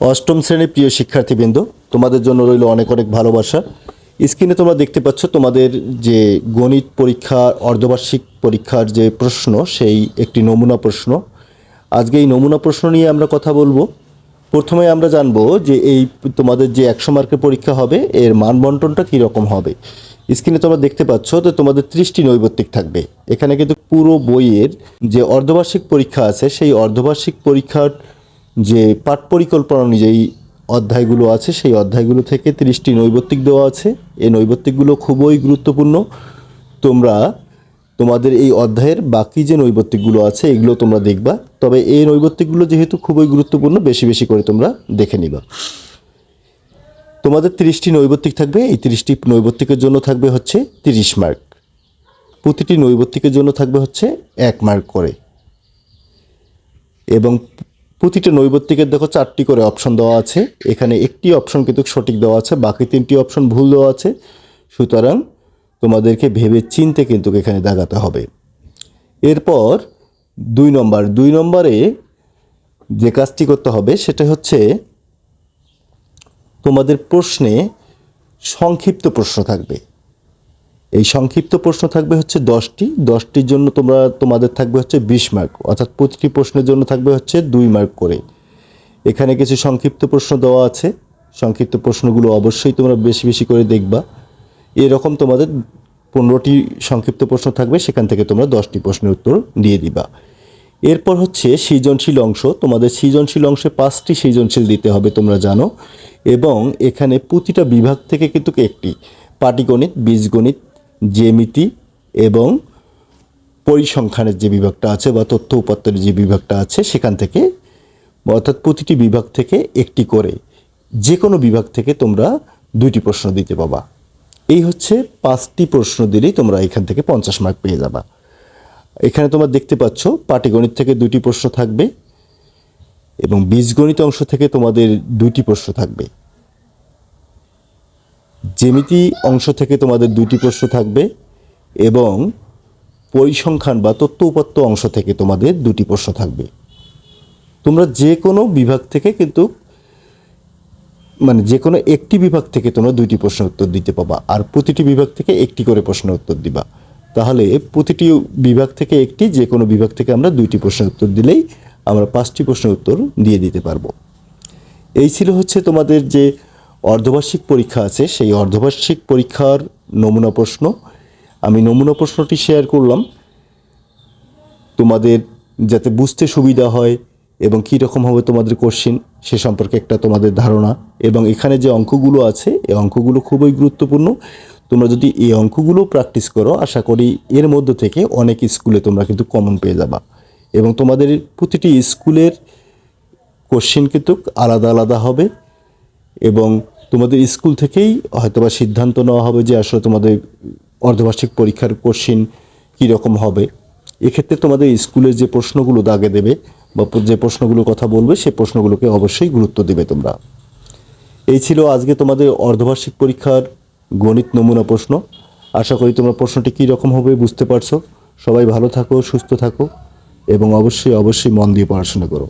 অষ্টম শ্রেণির প্রিয় শিক্ষার্থীবৃন্দ, তোমাদের জন্য রইল অনেক অনেক ভালোবাসা। স্ক্রিনে তোমরা দেখতে পাচ্ছ তোমাদের যে গণিত পরীক্ষা, অর্ধবার্ষিক পরীক্ষার যে প্রশ্ন, সেই একটি নমুনা প্রশ্ন। আজকে এই নমুনা প্রশ্ন নিয়ে আমরা কথা বলব। প্রথমে আমরা জানব যে এই তোমাদের যে একশো মার্কের পরীক্ষা হবে, এর মান বন্টনটা কীরকম হবে। স্ক্রিনে তোমরা দেখতে পাচ্ছ তো তোমাদের ত্রিশটি নৈবত্তিক থাকবে। এখানে কিন্তু পুরো বইয়ের যে অর্ধবার্ষিক পরীক্ষা আছে, সেই অর্ধবার্ষিক পরীক্ষার যে পাঠ পরিকল্পনা অনুযায়ী অধ্যায়গুলো আছে, সেই অধ্যায়গুলো থেকে তিরিশটি নৈবত্তিক দেওয়া আছে। এই নৈবত্তিকগুলো খুবই গুরুত্বপূর্ণ। তোমরা, তোমাদের এই অধ্যায়ের বাকি যে নৈবত্তিকগুলো আছে, এগুলো তোমরা দেখবা। তবে এই নৈবত্তিকগুলো যেহেতু খুবই গুরুত্বপূর্ণ, বেশি বেশি করে তোমরা দেখে নিবা। তোমাদের তিরিশটি নৈবত্তিক থাকবে। এই তিরিশটি নৈবত্তিকের জন্য থাকবে হচ্ছে তিরিশ মার্ক। প্রতিটি নৈবত্তিকের জন্য থাকবে হচ্ছে এক মার্ক করে। এবং প্রতিটা নৈবত্তিকের দেখো চারটি করে অপশন দেওয়া আছে। এখানে একটি অপশন কিন্তু সঠিক দেওয়া আছে, বাকি তিনটি অপশন ভুল দেওয়া আছে। সুতরাং তোমাদেরকে ভেবে চিনতে কিন্তু এখানে দাগাতে হবে। এরপর দুই নম্বর, দুই নম্বরে যে কাজটি করতে হবে সেটা হচ্ছে তোমাদের প্রশ্নে সংক্ষিপ্ত প্রশ্ন থাকবে। এই সংক্ষিপ্ত প্রশ্ন থাকবে হচ্ছে দশটি। দশটির জন্য তোমরা, তোমাদের থাকবে হচ্ছে বিশ মার্ক অর্থাৎ প্রতিটি প্রশ্নের জন্য থাকবে হচ্ছে দুই মার্ক করে। এখানে কিছু সংক্ষিপ্ত প্রশ্ন দেওয়া আছে। সংক্ষিপ্ত প্রশ্নগুলো অবশ্যই তোমরা বেশি বেশি করে দেখবা। এরকম তোমাদের পনেরোটি সংক্ষিপ্ত প্রশ্ন থাকবে, সেখান থেকে তোমরা দশটি প্রশ্নের উত্তর দিয়ে দিবা। এরপর হচ্ছে সৃজনশীল অংশ। তোমাদের সৃজনশীল অংশে পাঁচটি সৃজনশীল দিতে হবে, তোমরা জানো। এবং এখানে প্রতিটা বিভাগ থেকে কিন্তু একটি। পাটিগণিত, বীজগণিত জ্যামিতি এবং পরিসংখ্যানের যে বিভাগটা আছে বা তথ্য উপাত্তের যে বিভাগটা আছে, সেখান থেকে অর্থাৎ প্রতিটি বিভাগ থেকে একটি করে যে কোনো বিভাগ থেকে তোমরা দুইটি প্রশ্ন দিতে পাবা। এই হচ্ছে পাঁচটি প্রশ্ন দিলেই তোমরা এখান থেকে পঞ্চাশ মার্ক পেয়ে যাবা। এখানে তোমরা দেখতে পাচ্ছ, পাটিগণিত থেকে দুটি প্রশ্ন থাকবে এবং বীজগণিত অংশ থেকে তোমাদের দুইটি প্রশ্ন থাকবে। জ্যামিতি অংশ থেকে তোমাদের দুইটি প্রশ্ন থাকবে এবং পরিসংখ্যান বা তথ্য উপাত্ত অংশ থেকে তোমাদের দুটি প্রশ্ন থাকবে। তোমরা যে কোনো বিভাগ থেকে কিন্তু মানে যে কোনো একটি বিভাগ থেকে তোমরা দুইটি প্রশ্ন উত্তর দিতে পাবা আর প্রতিটি বিভাগ থেকে একটি করে প্রশ্ন উত্তর দিবা। তাহলে প্রতিটি বিভাগ থেকে একটি যে কোনো বিভাগ থেকে আমরা দুইটি প্রশ্ন উত্তর দিলেই আমরা পাঁচটি প্রশ্নের উত্তর দিয়ে দিতে পারব। এই ছিল হচ্ছে তোমাদের যে অর্ধবার্ষিক পরীক্ষা আছে। সেই অর্ধবার্ষিক পরীক্ষার নমুনা প্রশ্ন আমি নমুনা প্রশ্নটি শেয়ার করলাম। তোমাদের যাতে বুঝতে সুবিধা হয় এবং কী রকম হবে তোমাদের কোশ্চিন সে সম্পর্কে একটা তোমাদের ধারণা। এবং এখানে যে অঙ্কগুলো আছে, এই অঙ্কগুলো খুবই গুরুত্বপূর্ণ। তোমরা যদি এই অঙ্কগুলো প্র্যাকটিস করো, আশা করি এর মধ্য থেকে অনেক স্কুলে তোমরা কিন্তু কমন পেয়ে যাবা। এবং তোমাদের প্রতিটি স্কুলের কোশ্চিন কিন্তু আলাদা আলাদা হবে। এবং তোমাদের স্কুল থেকেই হয়তোবা সিদ্ধান্ত নেওয়া হবে যে আসলে তোমাদের অর্ধবার্ষিক পরীক্ষার কোশ্চিন কীরকম হবে। এক্ষেত্রে তোমাদের স্কুলের যে প্রশ্নগুলো দাগে দেবে বা যে প্রশ্নগুলো কথা বলবে সেই প্রশ্নগুলোকে অবশ্যই গুরুত্ব দেবে তোমরা। এই ছিল আজকে তোমাদের অর্ধবার্ষিক পরীক্ষার গণিত নমুনা প্রশ্ন। আশা করি তোমরা প্রশ্নটি কী রকম হবে বুঝতে পারছ। সবাই ভালো থাকো, সুস্থ থাকো এবং অবশ্যই অবশ্যই মন দিয়ে পড়াশোনা করো।